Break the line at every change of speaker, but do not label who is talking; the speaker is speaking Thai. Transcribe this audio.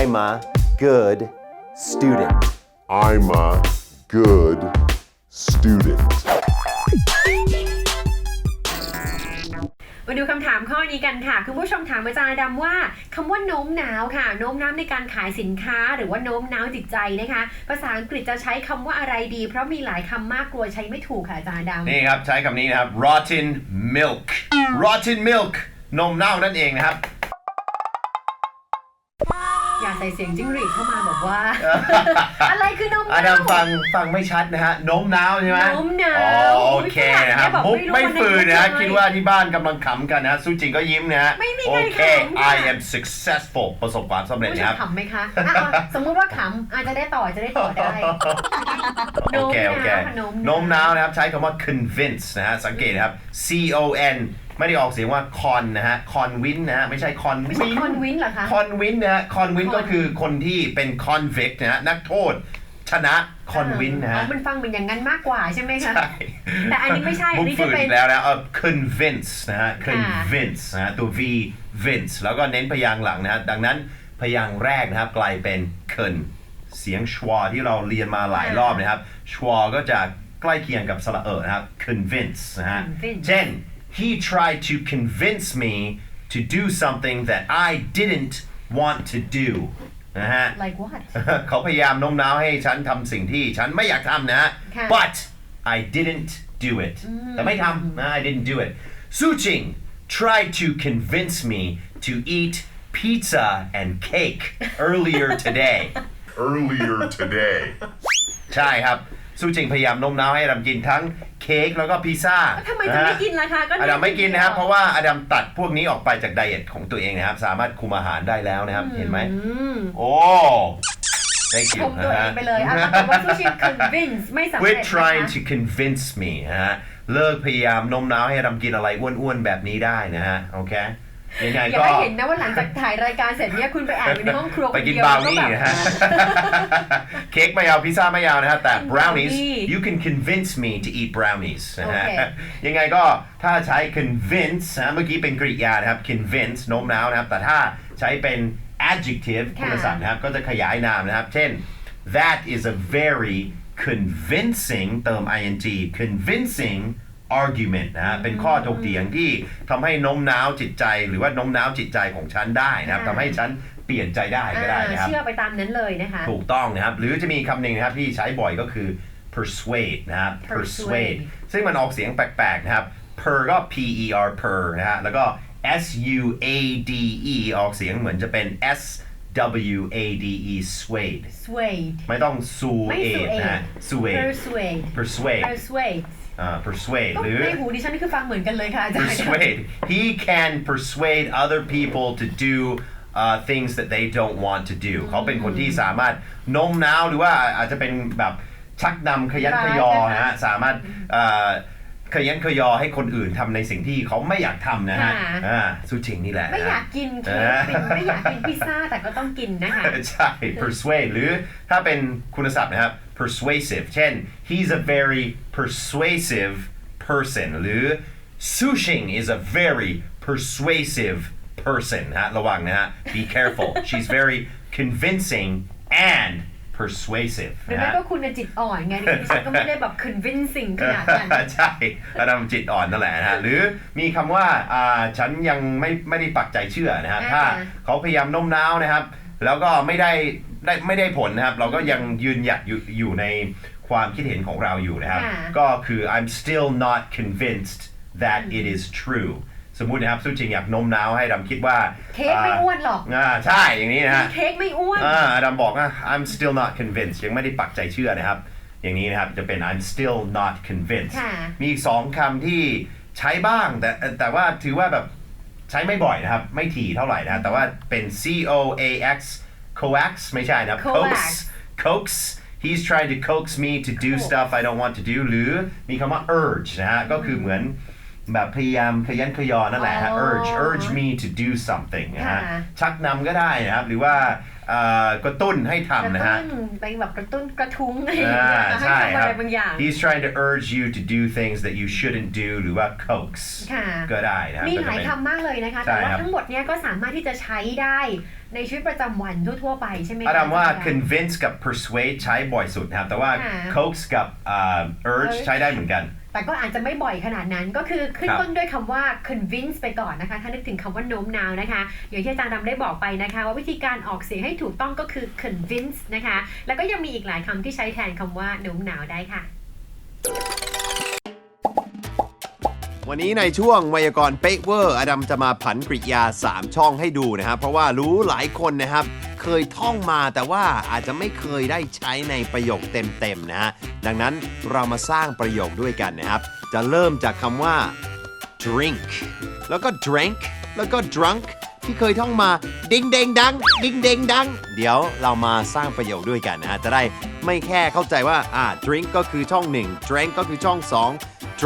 I'm a good student
I'm a good student.
มาดูคำถามข้อนี้กันค่ะ คุณผู้ชมถามอาจารย์ดำว่าคำว่าโน้มน้าวค่ะ โน้มน้าวในการขายสินค้า หรือว่าโน้มน้าวจิตใจนะคะ ภาษาอังกฤษจะใช้คำว่าอะไรดี เพราะมีหลายคำมากกลัวใช้ไม่ถูกค่ะอาจารย์ดำ
นี่ครับ ใช้คำนี้นะครับ rotten milk rotten milk นมเน่านั่นเองนะครับ
อย่า ใส่เสียงจิ้งหรีดเข้ามาบอกว่า อะไรคือนม
อา
เน่า
ดามฟังฟังไม่ชัดนะฮะโน้มน้าวใช่ไหม
โน้มน้าว
อ๋อโอเคนะครับ
อุ๊
มุ
ย
ก
ไม่
ไม่
รู้
ฝืนนะฮะ
ว่าในมุกเลย
คิดว่าที่บ้านกำลังขำกันนะสู้จริงก็ยิ้มนะฮะ
ไม่มี
โอ
ใคร
เค
ขำค่ะ
I am successful ประสบความสำเร็จ
ผู้ช
นะครับ
มขำไหมคะอะอะสมมุติว่าขำอาจจะได้ต่อจะได้ต่อได้
โอเคโอเค
โน้มน้าว
โน้มน้าวนะครับ ใช้คำว่า convince นะฮะ สังเกตนะครับ C O N ไม่ได้ออกเสียงว่า con นะฮะ conwin นะฮะไม่ใช่ conwin
ไม่ใช่ conwin เหรอคะ
conwin นะฮะ conwin
Con
ก็คือคนที่เป็น convict นะฮะนักโทษชนะ conwin นะ
อ๋
ฮะ
อมันฟังเหมือนอย่างนั้นมากกว่าใช่ไหมคะ
ใช่
แต่อันนี้ไม่ใช่อันนี้
มุกฝื
จะเป็น
อีกแล้วนะเออ convince นะฮะ convince นะฮะตัว v vince แล้วก็เน้นพยางค์หลังนะฮะดังนั้นพยางค์แรกนะครับกลายเป็น con เสียงชวที่เราเรียนมาหลายรอบนะครับชวก็จะใกล้เคียงกับสระเออนะครับ convince นะฮะ
Convince
เช่น he tried to convince me to do something that I didn't want to do นะฮะ
like what
เขาพยายามโน้มน้าวให้ฉันทำสิ่งที่ฉันไม่อยากทำนะฮะ
ค่ะ
but I didn't do it แต่ไม่ทำนะ I didn't do it Su Jing tried to convince me to eat pizza and cake earlier today
Earlier today.
ใช่ครับซูจิงพยายามโน้มน้าวให้อดัมกินทั้ง เค้กแล้วก็พิซซ่า
ทำไมจะไม่กินล่ะคะก็
อดัมไม่กินนะครับ เพราะว่าอดัมตัดพวกนี้ออกไปจากไดเอทของตัวเองนะครับ สามารถคุมอาหารได้แล้วนะครับ เห็นไหมโอ้ thank
ช
you
มตัวเองไปเลยอะปรากฏว่าซูชิ convince ไม่สำเร็จ
Quit
นะคะ
trying to convince me นะฮะเลิกพยายามโน้มน้าวให้อดัมกินอะไรอ้วนๆแบบนี้ได้นะฮะโอเค ยังไง
อย่า
ก็
ให้เห็นนะว่าหลังจากถ่ายรายการเสร็จเนี่ยคุณไปอ่านอยู่ในห้องครัว
ไปกิน
คเดียว
บราว
แล้ว
นี่
แบบ
นะฮะ เค้กไม่เอาพิซซ่าไม่เอานะฮะแต่
กิน
brownies
brownie
you can convince me to eat brownies นะฮะ
โอเค
ยังไงก็ถ้าใช้ convince นะเมื่อกี้เป็นกริยานะครับ convince โน้มน้าวนะครับ แต่ถ้าใช้เป็น adjective
ค่ะ
คุณศัพท์นะครับ ก็จะขยายนามนะครับ เช่น that is a very convincing เติม ing convincing argument นะฮะเป็นข้อถกเถียงที่ทำให้โน้มน้าวจิตใจ หรือว่าโน้มน้าวจิตใจของฉันได้นะครับ
ค่ะ
ทำให้ฉันเปลี่ยนใจได้ก็ได้นะครับ
อ่าเชื่อไปตามนั้นเลยนะคะ
ถูกต้องนะครับ หรือจะมีคำหนึ่งนะครับที่ใช้บ่อยก็คือ persuade นะครับ
persuade
ซึ่งมันออกเสียงแปลกๆนะครับ per ก็ p e r per นะฮะแล้วก็ s u a d e ออกเสียงเหมือนจะเป็น s w a d e swade
swayed
ไม่ต้อง su
ไม่
a
suade
นะฮะ suade
persuade
persuade
persuade
อ่า persuade
ก็
หรือ
ในหูดิฉันนี่คือฟังเหมือนกันเลยค่ะอาจารย์
persuade he can persuade other people to do uh, things that they don't want to do เขาเป็นคนที่สามารถโน้มน้าวหรือว่าอาจจะเป็นแบบชักนำขยันขยอนะฮะ สามารถเอ่อ ขยันขยอให้คนอื่นทำในสิ่งที่เขาไม่อยากทำนะฮะ
ค่ะ
อ่าสุชิงนี่แหละ
ไม่
นะ
อยา
ฮะ
กกินเค้กเป็นไม่อยากกินพิซซ่าแต่ก็ต้องกินนะคะ
ใช่ persuade หรือถ้าเป็นคุณศัพท์นะครับ persuasive เช่น he's a very persuasive person หรือ Sushing is a very persuasive person นะฮะระวังนะฮะ be careful she's very convincing and persuasive
หรือ
นะ
ไม่
ฮะ
ก็คุณน่ะจิตอ่อนไงดิฉันก็ไม่ได้แบบ convincing ขนาดนั้น
ใช่ระดับจิตอ่อนนั่นแหละนะฮะหรือมีคำว่าอ่าฉันยังไม่ไม่ได้ปักใจเชื่อนะฮะ
อ่า
ถ้าเขาพยายามโน้มน้าวนะครับ แล้วก็ไม่ได้ได้ไม่ได้ผลนะครับ เราก็ยังยืนหยัดอยู่อยู่ในความคิดเห็นของเราอยู่นะครับ
ค่ะ
ก็คือ I'm still not convinced that it is true สมมุตินะครับสู้จริงอยากโน้มน้าวให้ดำคิดว่า
เค้กไม่อ้วนหรอก
อ่าใช่อย่างนี้นะฮะ
เค้กไม่อ้วน
อ่าอดัมบอกว่า I'm still not convinced ยังไม่ได้ปักใจเชื่อนะครับ อย่างนี้นะครับจะเป็น I'm still not convinced
ค่ะ
มีอีกสองคำที่ใช้บ้างแต่แต่ว่าถือว่าแบบใช้ไม่บ่อยนะครับ ไม่ถี่เท่าไหร่นะแต่ว่าเป็น C O A X coax ไม่ใช่นะครับ
Coax
coax coax he's trying to coax me to do
Coax
stuff I don't want to do หรือมีคำว่า urge นะฮะก็คือเหมือน แบบพยายามขยันขยอนั่นแหละฮะ
อ๋อ
urge urge me to do something นะฮะ
ค่ะ
ชักนำก็ได้นะครับ หรือว่าเอ่อกระตุ้นให้
กระ
ทำนะฮะ
ตุ้นไปแบบกระตุ้นกระทุ้งอะไรอย่าง
อ่า
เงี้ยให้
ใช่
ทำ
ค
อะ
รับ
ไรบางอย่าง
he's trying to urge you to do things that you shouldn't do หรือว่า coax
ค่ะ
ก็ได้นะครับ
มี
ก็
ห
จะ
ลาย
เป็น
คำมากเลยนะคะ
ใช่
แต่ว่า
ครับ
ทั้งหมดเนี้ยก็สามารถที่จะใช้ได้ในชีวิตประจำวันทั่วๆไปใช่ไหมคะ
อดัมว่า
อจรย์
convince กับ persuade ใช้บ่อยสุดนะครับ แต่ว่า
ค่ะ
coax กับอ่า urge
urge
ใช้ได้เหมือนกัน
แต่ก็อาจจะไม่บ่อยขนาดนั้น ก็คือขึ้น
ครับ
ต้นด้วยคำว่า convince ไปก่อนนะคะ ถ้านึกถึงคำว่าโน้มน้าวนะคะอย่างที่อาจารย์ดำได้บอกไปนะคะ ว่าวิธีการออกเสียงให้ถูกต้องก็คือ convince นะคะ แล้วก็ยังมีอีกหลายคำที่ใช้แทนคำว่าโน้มน้าวได้ค่ะ
วันนี้ในช่วงไวยากรณ์เป๊ะเวอร์ อดัมจะมาผันกริยา 3 ช่องให้ดูนะครับ เพราะว่ารู้หลายคนนะครับ เคยท่องมาแต่ว่าอาจจะไม่เคยได้ใช้ในประโยคเต็มๆนะฮะ ดังนั้นเรามาสร้างประโยคด้วยกันนะครับ จะเริ่มจากคำว่า drink แล้วก็ drank แล้วก็ drunk ที่เคยท่องมาดิงเดงดังดิงเดงดัง เดี๋ยวเรามาสร้างประโยคด้วยกันนะฮะ จะได้ไม่แค่เข้าใจว่าอ่า drink ก็คือช่อง 1 drank ก็คือช่อง 2